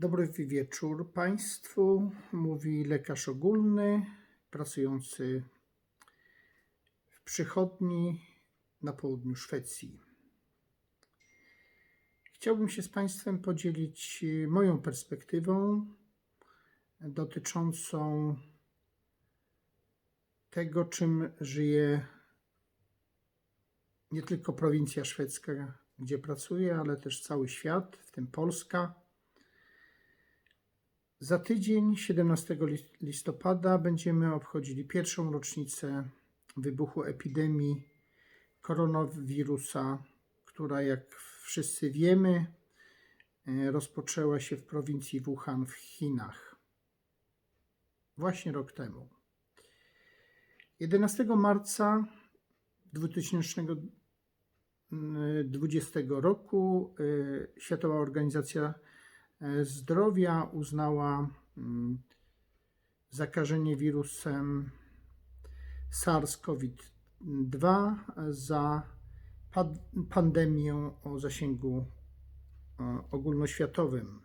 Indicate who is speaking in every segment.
Speaker 1: Dobry wieczór Państwu. Mówi lekarz ogólny pracujący w przychodni na południu Szwecji. Chciałbym się z Państwem podzielić moją perspektywą dotyczącą tego, czym żyje nie tylko prowincja szwedzka, gdzie pracuję, ale też cały świat, w tym Polska. Za tydzień, 17 listopada, będziemy obchodzili pierwszą rocznicę wybuchu epidemii koronawirusa, która, jak wszyscy wiemy, e, rozpoczęła się w prowincji Wuhan w Chinach. Właśnie rok temu. 11 marca 2020 roku e, Światowa Organizacja Zdrowia uznała mm, zakażenie wirusem SARS-CoV-2 za pandemię o zasięgu e, ogólnoświatowym.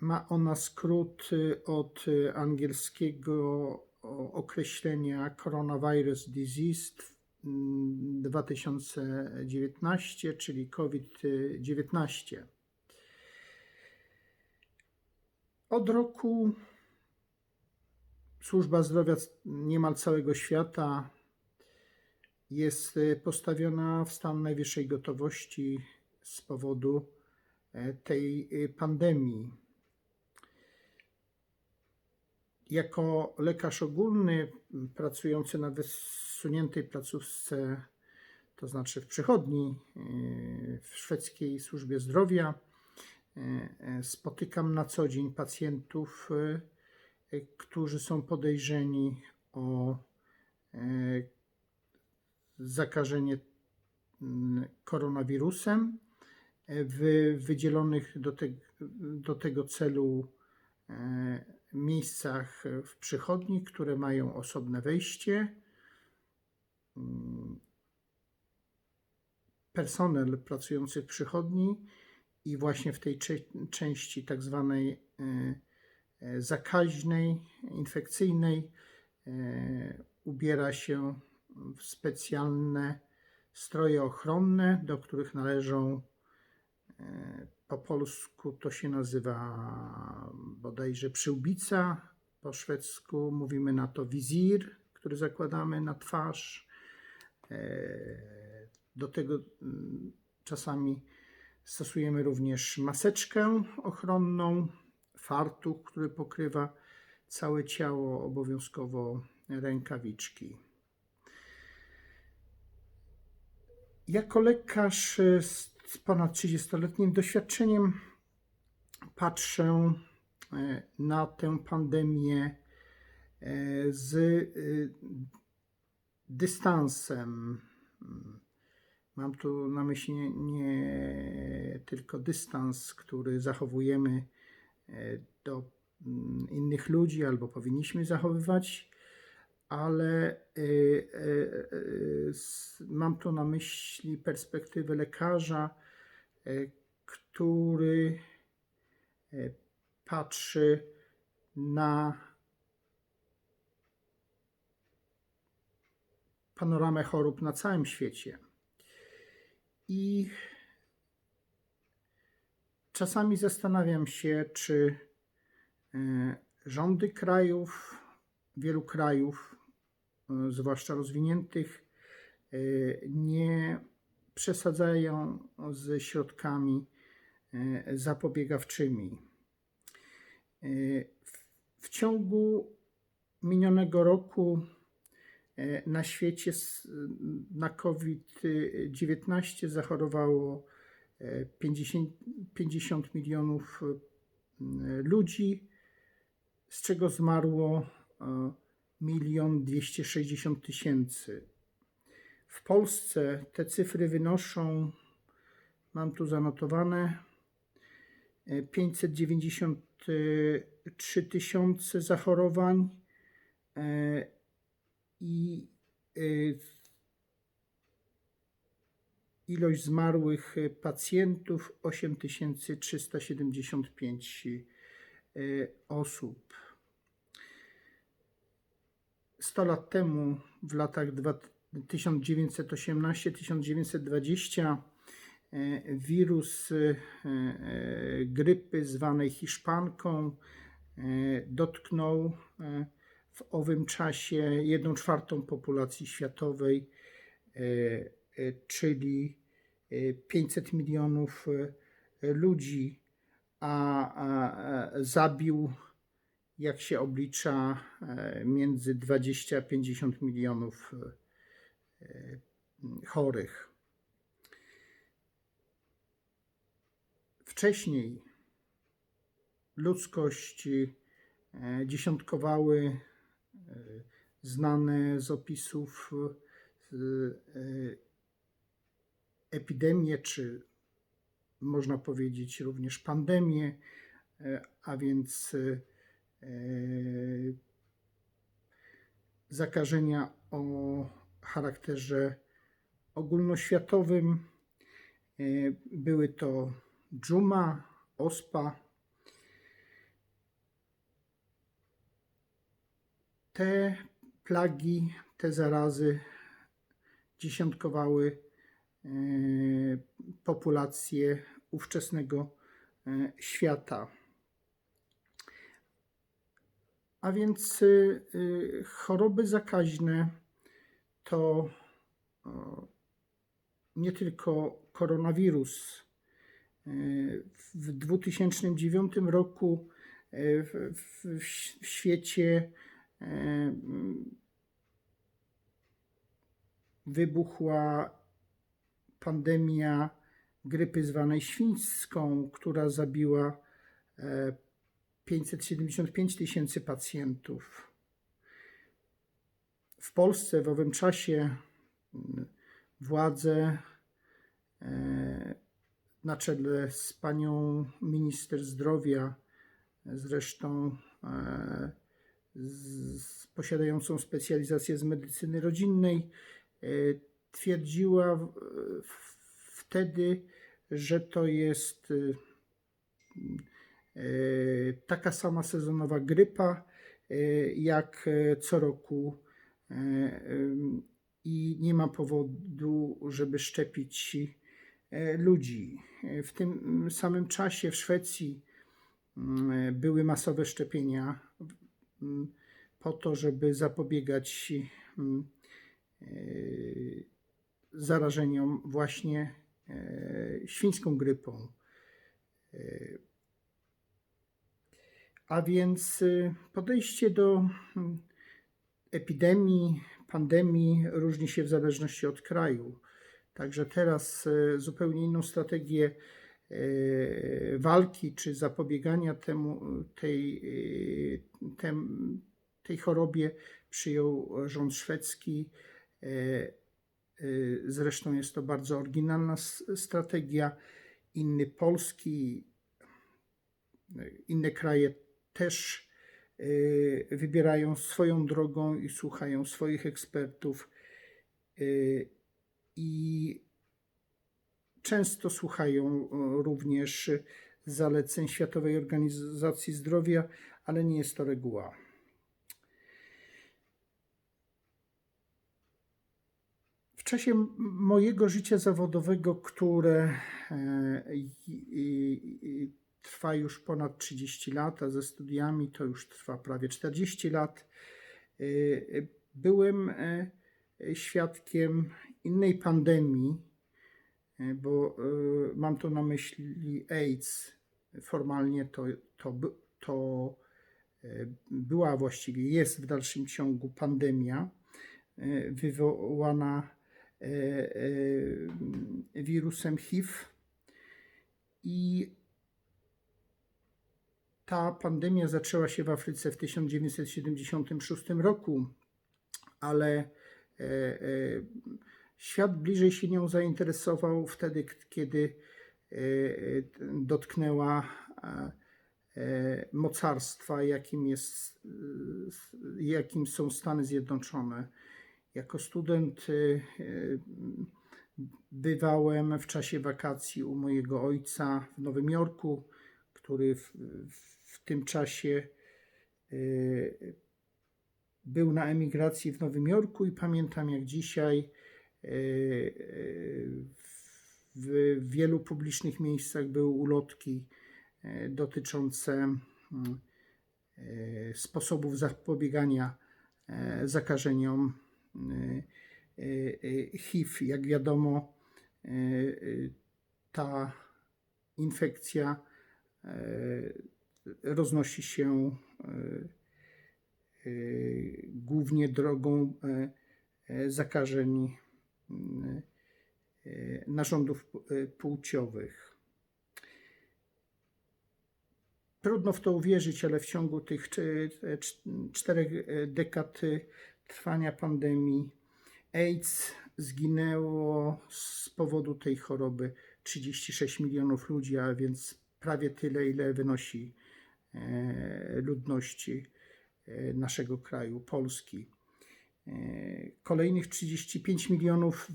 Speaker 1: Ma ona skrót od angielskiego określenia Coronavirus Disease 2019, mm, czyli COVID-19. Od roku służba zdrowia niemal całego świata jest e, postawiona w stan najwyższej gotowości z powodu e, tej e, pandemii. Jako lekarz ogólny pracujący na wysuniętej placówce, to znaczy w przychodni w szwedzkiej służbie zdrowia, spotykam na co dzień pacjentów, e, którzy są podejrzeni o zakażenie mm, koronawirusem w wydzielonych do, te, do tego celu miejscach w przychodni, które mają osobne wejście. Mm, personel pracujący w przychodni i właśnie w tej części tak zwanej e, e, zakaźnej, infekcyjnej e, ubiera się w specjalne stroje ochronne, do których należą po polsku to się nazywa bodajże przyłbica, po szwedzku mówimy na to wizir, który zakładamy na twarz. Do tego mm, czasami Stosujemy również maseczkę ochronną, fartuch, który pokrywa całe ciało, obowiązkowo rękawiczki. Jako lekarz z ponad 30-letnim doświadczeniem patrzę e, na tę pandemię e, z e, dystansem Mam tu na myśli nie, nie tylko dystans, który zachowujemy e, do mm, innych ludzi albo powinniśmy zachowywać, ale e, e, mam tu na myśli perspektywę lekarza, który patrzy na panoramę chorób na całym świecie. I czasami zastanawiam się, czy e, rządy krajów, wielu krajów, e, zwłaszcza rozwiniętych, e, nie przesadzają ze środkami zapobiegawczymi. W ciągu minionego roku na świecie na COVID-19 zachorowało 50, e, 50 milionów e, ludzi, z czego zmarło milion 260 tysięcy. W Polsce te cyfry wynoszą, mam tu zanotowane, 593 tysiące zachorowań i, y, ilość zmarłych e, pacjentów 8375 e, osób. 100 lat temu, w latach dwa- 1918-1920, e, wirus grypy zwanej hiszpanką dotknął w owym czasie jedną czwartą populacji światowej, czyli 500 milionów e, ludzi, a, a zabił, jak się oblicza, e, między 20 a 50 milionów e, chorych. Wcześniej ludzkość e, dziesiątkowały e, znane z opisów e, e, epidemie, czy można powiedzieć również pandemie, e, a więc e, zakażenia o charakterze ogólnoświatowym. E, Były to dżuma, ospa. Te plagi, te zarazy dziesiątkowały populację ówczesnego e, świata. A więc y, choroby zakaźne to nie tylko koronawirus. W 2009 roku w, w, w świecie wybuchła pandemia grypy zwanej świńską, która zabiła e, 575 tysięcy pacjentów. W Polsce w owym czasie mm, władze e, na czele z panią minister zdrowia, zresztą e, z, posiadającą specjalizację z medycyny rodzinnej, e, twierdziła wtedy, że to jest y, e, taka sama sezonowa grypa e, jak co roku i nie ma powodu, żeby szczepić ludzi. W tym samym czasie w Szwecji były masowe szczepienia po to, żeby zapobiegać zarażeniom właśnie e, świńską grypą. E, A więc y, podejście do mm, epidemii, pandemii różni się w zależności od kraju. Także teraz e, zupełnie inną strategię e, walki czy zapobiegania temu, tej, e, tej chorobie przyjął rząd szwedzki. E, Zresztą jest to bardzo oryginalna strategia. Inny polski, e, inne kraje też e, wybierają swoją drogą i słuchają swoich ekspertów. I często słuchają również zaleceń Światowej Organizacji Zdrowia, ale nie jest to reguła. W czasie mojego życia zawodowego, które e, trwa już ponad 30 lat, a ze studiami to już trwa prawie 40 lat, e, byłem e, świadkiem innej pandemii, bo mam tu na myśli AIDS. Formalnie to, to, to była właściwie, jest w dalszym ciągu pandemia wywołana wirusem HIV. I ta pandemia zaczęła się w Afryce w 1976 roku, ale e, e, świat bliżej się nią zainteresował wtedy, kiedy e, e, dotknęła e, e, mocarstwa, jakim, jest, e, jakim są Stany Zjednoczone. Jako student e, e, Bywałem w czasie wakacji u mojego ojca w Nowym Jorku, który w, w tym czasie y, był na emigracji w Nowym Jorku i pamiętam jak dzisiaj y, y, w wielu publicznych miejscach były ulotki y, dotyczące mm, y, sposobów zapobiegania y, zakażeniom y, y, y, HIV. Jak wiadomo, y, y, ta infekcja y, roznosi się y, y, głównie drogą y, y, zakażeń y, y, narządów y, płciowych. Trudno w to uwierzyć, ale w ciągu tych czterech y, dekad y, trwania pandemii AIDS zginęło z powodu tej choroby 36 milionów ludzi, a więc prawie tyle, ile wynosi e, ludności e, naszego kraju, Polski. E, Kolejnych 35 milionów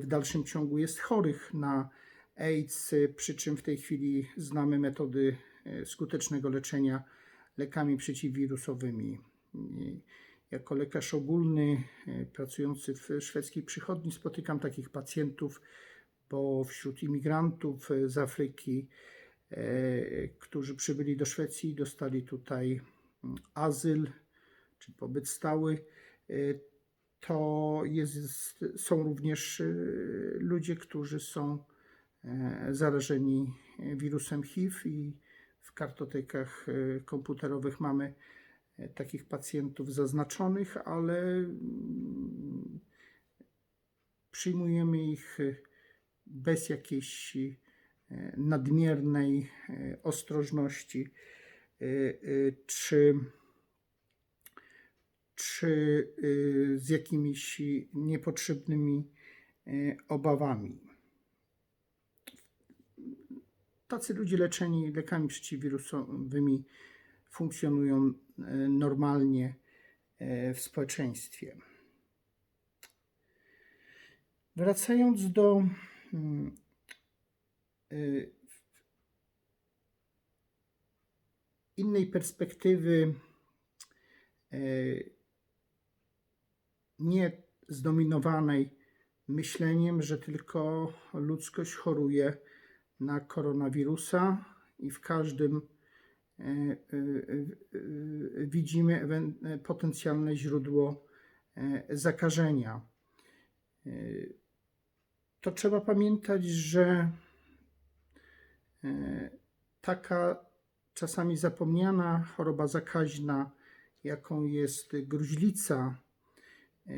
Speaker 1: w, dalszym ciągu jest chorych na AIDS, przy czym w tej chwili znamy metody skutecznego leczenia lekami przeciwwirusowymi. Jako lekarz ogólny e, pracujący w szwedzkiej przychodni spotykam takich pacjentów, bo wśród imigrantów e, z Afryki, e, którzy przybyli do Szwecji i dostali tutaj mm, azyl czy pobyt stały, to jest, są również ludzie, którzy są zarażeni wirusem HIV i w kartotekach komputerowych mamy takich pacjentów zaznaczonych, ale mm, przyjmujemy ich e, bez jakiejś e, nadmiernej e, ostrożności e, e, czy, czy e, z jakimiś niepotrzebnymi e, obawami. Tacy ludzie leczeni lekami przeciwwirusowymi funkcjonują e, normalnie e, w społeczeństwie. Wracając do mm, y, innej perspektywy, e, nie zdominowanej myśleniem, że tylko ludzkość choruje na koronawirusa i w każdym e, e, e, widzimy ewen- e, potencjalne źródło e, zakażenia. E, To trzeba pamiętać, że e, taka czasami zapomniana choroba zakaźna, jaką jest gruźlica, e,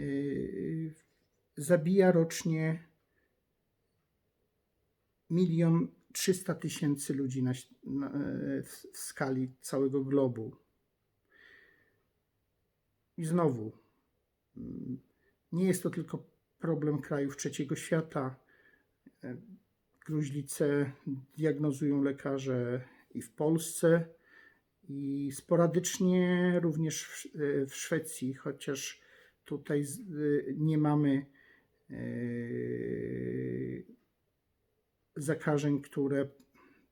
Speaker 1: zabija rocznie milion trzysta tysięcy ludzi na, na, e, w, w skali całego globu. I znowu, mm, nie jest to tylko problem krajów trzeciego świata. E, Gruźlicę diagnozują lekarze i w Polsce, i sporadycznie również w, e, w Szwecji, chociaż tutaj nie mamy zakażeń, które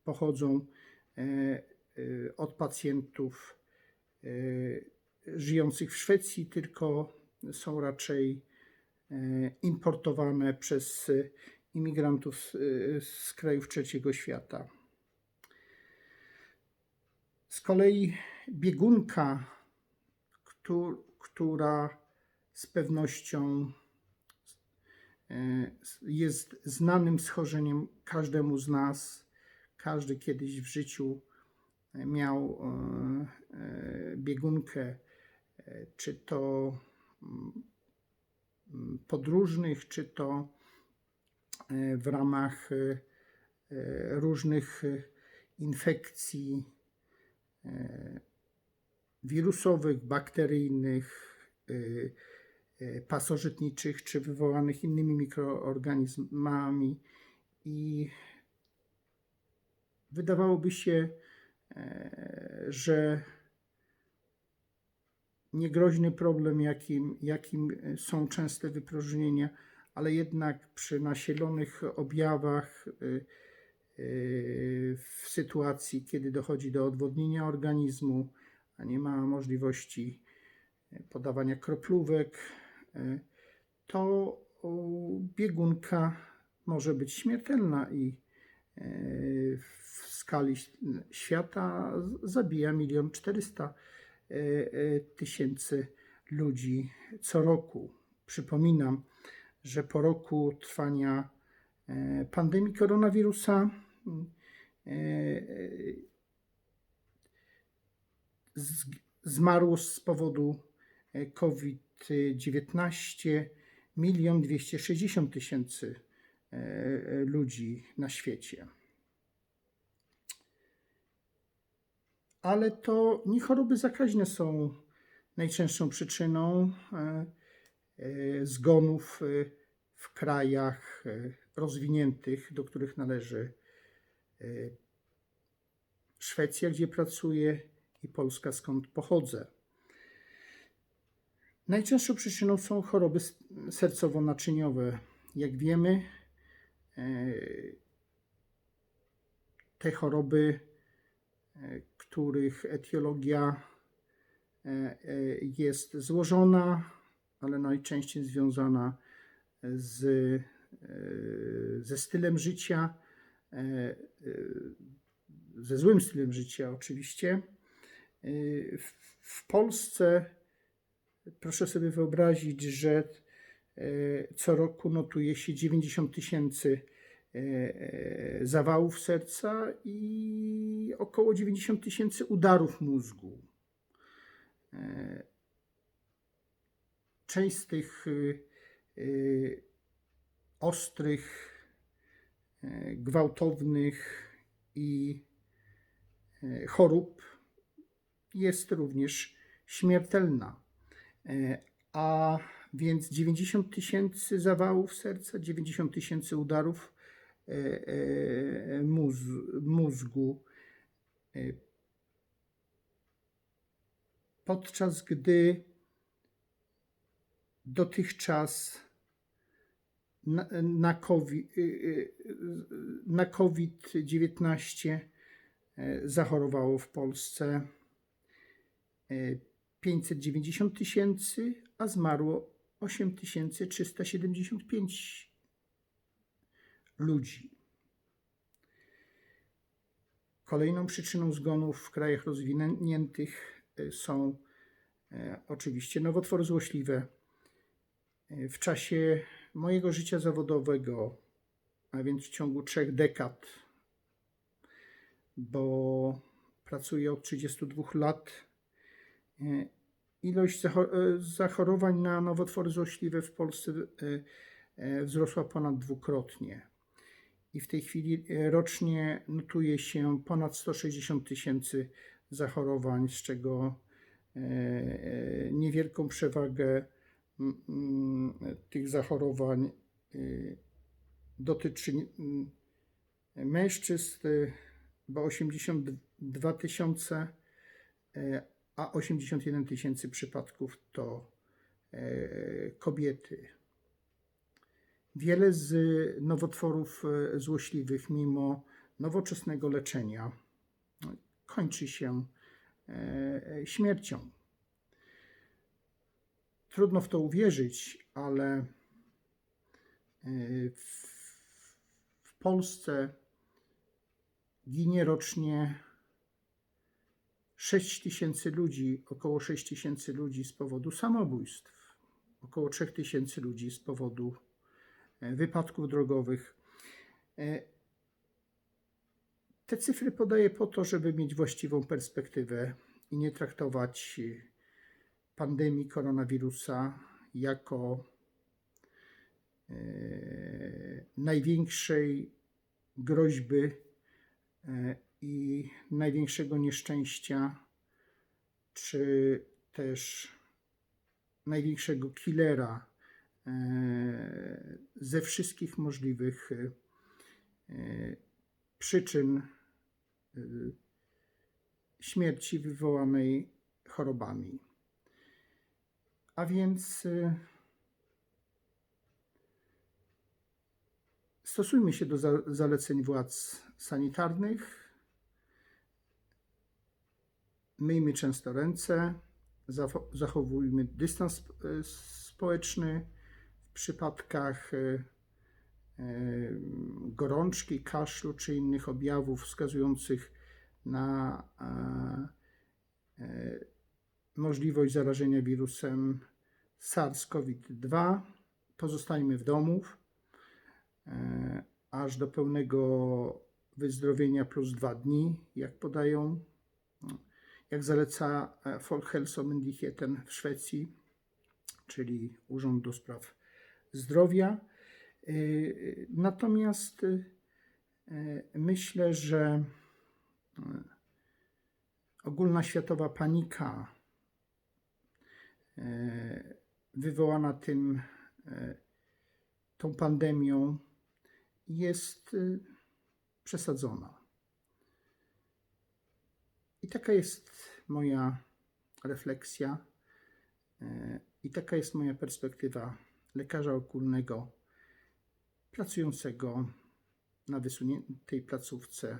Speaker 1: pochodzą e, e, od pacjentów e, żyjących w Szwecji, tylko są raczej importowane przez imigrantów e, z krajów trzeciego świata. Z kolei biegunka, któ- która z pewnością jest znanym schorzeniem każdemu z nas. Każdy kiedyś w życiu miał e, e, biegunkę, e, czy to mm, mm, podróżnych, czy to e, w ramach e, e, różnych e, infekcji e, wirusowych, bakteryjnych, e, e, pasożytniczych, czy wywołanych innymi mikroorganizmami. I wydawałoby się, e, że niegroźny problem, jakim, jakim są częste wypróżnienia, ale jednak przy nasilonych objawach, y, w sytuacji, kiedy dochodzi do odwodnienia organizmu, a nie ma możliwości podawania kroplówek, to o, biegunka może być śmiertelna i y, w skali świata zabija milion czterysta y, y, tysięcy ludzi co roku. Przypominam, że po roku trwania e, pandemii koronawirusa e, e, zmarło z powodu e, COVID-19 milion dwieście sześćdziesiąt tysięcy e, e, ludzi na świecie. Ale to nie choroby zakaźne są najczęstszą przyczyną e, zgonów w krajach rozwiniętych, do których należy Szwecja, gdzie pracuję, i Polska, skąd pochodzę. Najczęstszą przyczyną są choroby sercowo-naczyniowe. Jak wiemy, e, te choroby, e, których etiologia e, jest złożona, ale najczęściej związana z, ze stylem życia, ze złym stylem życia oczywiście. W Polsce proszę sobie wyobrazić, że e, co roku notuje się 90 tysięcy e, e, zawałów serca i około 90 tysięcy udarów mózgu. Część z tych ostrych, gwałtownych i chorób jest również śmiertelna. E, A więc 90 tysięcy zawałów serca, 90 tysięcy udarów e, e, móz- mózgu. Podczas gdy dotychczas na, COVID, na COVID-19 e, zachorowało w Polsce 590 tysięcy, a zmarło 8375 ludzi. Kolejną przyczyną zgonów w krajach rozwiniętych e, są e, oczywiście nowotwory złośliwe. E, W czasie mojego życia zawodowego, a więc w ciągu trzech dekad, bo pracuję od 32 lat, ilość zacho- e, zachorowań na nowotwory złośliwe w Polsce e, e, wzrosła ponad dwukrotnie. I w tej chwili e, rocznie notuje się ponad 160 tysięcy zachorowań, z czego e, e, niewielką przewagę tych zachorowań dotyczy mężczyzn, bo 82 tysiące, e, a 81 tysięcy przypadków to e, kobiety. Wiele z nowotworów e, złośliwych, mimo nowoczesnego leczenia, no, kończy się e, śmiercią. Trudno w to uwierzyć, ale w Polsce ginie rocznie 6 tysięcy ludzi, około 6 tysięcy ludzi z powodu samobójstw, około 3 tysięcy ludzi z powodu e, wypadków drogowych. E, Te cyfry podaję po to, żeby mieć właściwą perspektywę i nie traktować e, pandemii koronawirusa jako największej groźby i największego nieszczęścia, czy też największego killera e, ze wszystkich możliwych e, przyczyn e, śmierci wywołanej chorobami. A więc Stosujmy się do za- zaleceń władz sanitarnych. Myjmy często ręce, zachowujmy dystans e, społeczny. W przypadkach e, e, gorączki, kaszlu czy innych objawów wskazujących na możliwość zarażenia wirusem SARS-CoV-2 pozostańmy w domu aż do pełnego wyzdrowienia plus dwa dni, jak podają, jak zaleca e, Folkhälsomyndigheten w Szwecji, czyli Urząd do Spraw Zdrowia. E, Natomiast e, myślę, że ogólna światowa panika wywołana tym, tą pandemią jest przesadzona. Taka jest moja refleksja e, i taka jest moja perspektywa lekarza ogólnego pracującego na wysuniętej placówce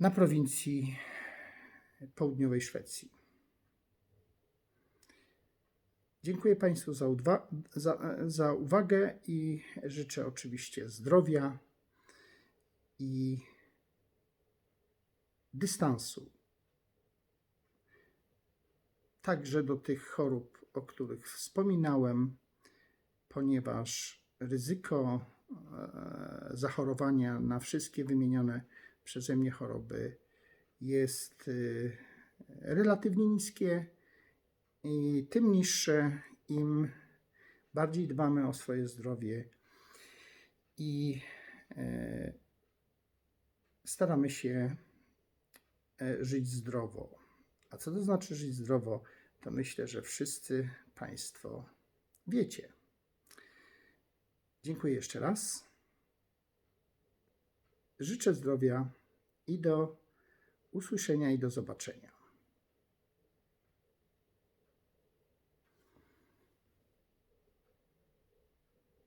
Speaker 1: na prowincji południowej Szwecji. Dziękuję Państwu za, za, za uwagę i życzę oczywiście zdrowia i dystansu. Także do tych chorób, o których wspominałem, ponieważ ryzyko e, zachorowania na wszystkie wymienione przeze mnie choroby jest e, relatywnie niskie i tym niższe, im bardziej dbamy o swoje zdrowie i e, staramy się żyć zdrowo. A co to znaczy żyć zdrowo? To myślę, że wszyscy Państwo wiecie. Dziękuję jeszcze raz. Życzę zdrowia i do usłyszenia i do zobaczenia.